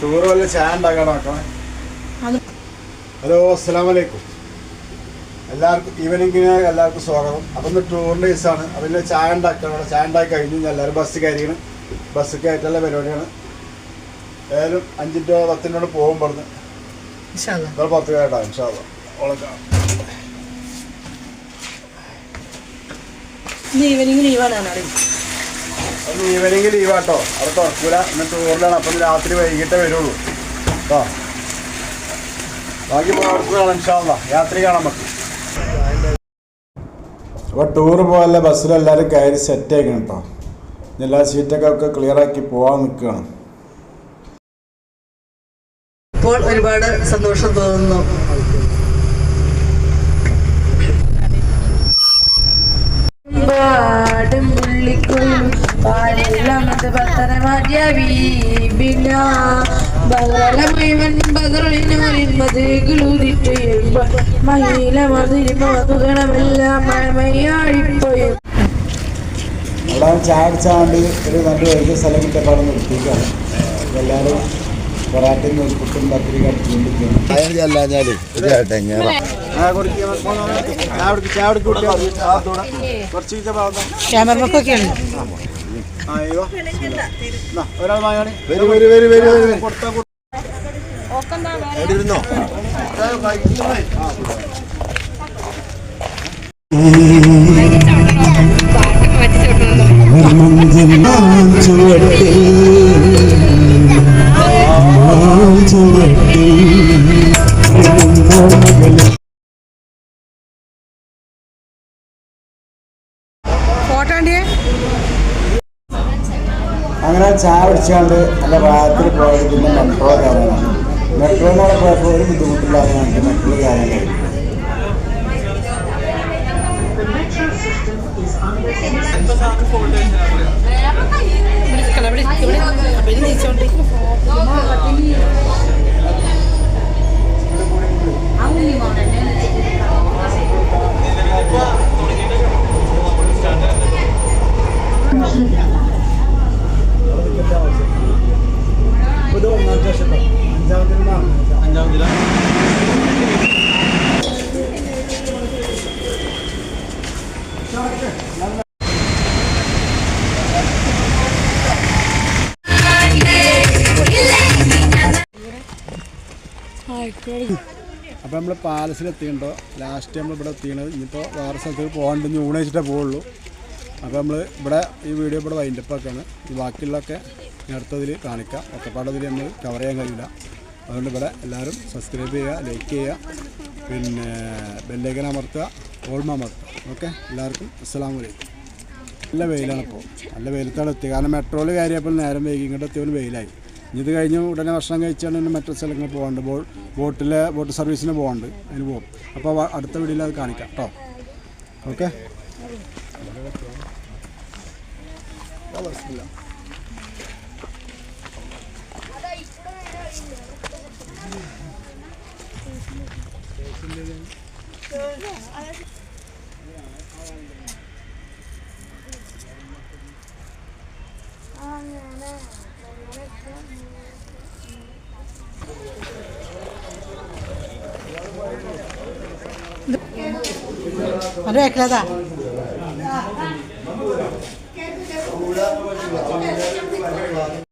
Tour വല്ല ചായ നോക്കണേ ഹലോ അസ്സാം വലൈക്കും എല്ലാവർക്കും ഈവനിങ്ങിന് എല്ലാവർക്കും സ്വാഗതം. അപ്പം ഇന്ന് ടൂറിന്റെ ദിവസമാണ് അപ്പം ചായ ഉണ്ടാക്കണം. ചായ ഉണ്ടാക്കി കഴിഞ്ഞു. എല്ലാവരും ബസ് കയറിയാണ്. ബസ് കയറ്റുള്ള പരിപാടിയാണ്. ഏതായാലും അഞ്ചിന്റെ പത്തിനോട് പോകും പറഞ്ഞ് പത്ത് പുറത്ത് കയറ്റാം ഇൻഷാല്ല ഓളക്കാം ഈവനിങ് ലീവാണ് ഈവനിങ് ലീവാട്ടോ അവിടെ തുറക്കൂല ഇന്ന് ടൂറിലാണ് അപ്പം രാത്രി വൈകിട്ടേ വരുള്ളൂ. കേട്ടോ ബാക്കി കാണാം ഇൻഷാല്ല രാത്രി കാണാൻ പറ്റും അപ്പോൾ ടൂർ പോകാനുള്ള ബസ്സിൽ എല്ലാവരും കയറി സെറ്റ് ആക്കണം കേട്ടോ എല്ലാ സീറ്റൊക്കെ ഒക്കെ ക്ലിയർ ആക്കി പോകാൻ നിൽക്കുകയാണ് ഇപ്പോൾ ഒരുപാട് സന്തോഷം തോന്നുന്നു. പാലില്ലാമത് പത്തനമാറ്റിയ വീപിന ബഹള മുഴുവൻ ബദറിനൂരിൻ മതികളുതിട്ട് മഹിള മതിരി മധുഗണമെല്ലാം മഴമയാഴിപ്പോയും. അവിടെ ചായ അടിച്ചാൽ വേണ്ടി ഒരു നല്ല വലിയ സ്ഥലം കിട്ടപ്പാട് നിർത്തിയിട്ടാണ്. എല്ലാവരും പൊറാട്ടയും നൂൽപ്പുട്ടും പത്തിരി കടിച്ചുകൊണ്ടിരിക്കുകയാണ് ക്യാമറ ഒരാൾ വാങ്ങാണ് വരൂ വരൂ വരൂ വരൂ വരൂ കൊടുത്താ അവിടെ ഇരുന്നോ? ഫോട്ടോ അങ്ങനെ ചായ പിടിച്ചുകൊണ്ട് നല്ല രാത്രി പോയത് പിന്നെ മെട്രോ കയറാനാണ് നിന്ന് പോയപ്പോൾ ഒരു ബുദ്ധിമുട്ടില്ലാതെ ഞങ്ങൾക്ക് മെട്രോ കയറാൻ കഴിയും അപ്പോൾ നമ്മൾ പാലസിൽ എത്തിയിട്ടുണ്ടോ ലാസ്റ്റ് നമ്മൾ ഇവിടെ എത്തിയത് ഇനിയിപ്പോൾ വേറെ സ്ഥലത്തേക്ക് പോകാണ്ട് ഇനി ഊണ് വെച്ചിട്ടേ പോവുള്ളൂ. അപ്പോൾ നമ്മൾ ഇവിടെ ഈ വീഡിയോ ഇവിടെ വൈൻഡപ്പ് ആക്കാണ്. ഈ ബാക്കിയുള്ളതൊക്കെ അടുത്തതിൽ കാണിക്കാം. ഒറ്റപ്പാടതിൽ നമ്മൾ കവർ ചെയ്യാൻ കഴിയില്ല. അതുകൊണ്ട് ഇവിടെ എല്ലാവരും സബ്സ്ക്രൈബ് ചെയ്യുക ലൈക്ക് ചെയ്യുക. പിന്നെ ബെല്ലേക്കൻ അമർത്തുക ഓൾമ അമർത്തുക. ഓക്കെ എല്ലാവർക്കും അസ്സാം വലൈക്കും നല്ല വെയിലാണ് ഇപ്പോൾ നല്ല വെയിലത്താണ് എത്തിയത്. കാരണം മെട്രോയിൽ കയറിയപ്പോൾ നേരം വൈകി ഇങ്ങോട്ട് എത്തിയപ്പോൾ വെയിലായി. ഇത് കഴിഞ്ഞ് ഉടനെ ഭക്ഷണം കഴിച്ചാണ് മറ്റു സ്ഥലങ്ങളിൽ പോകാണ്ട്. ബോ ബോട്ടിലെ ബോട്ട് സർവീസിന് പോകാണ്ട് അതിന് പോകും. അപ്പോൾ അടുത്ത വീഡിയോയിൽ അത് കാണിക്കാം കേട്ടോ. ഓക്കെ? അത് വെക്കണതാ കേൾക്കും.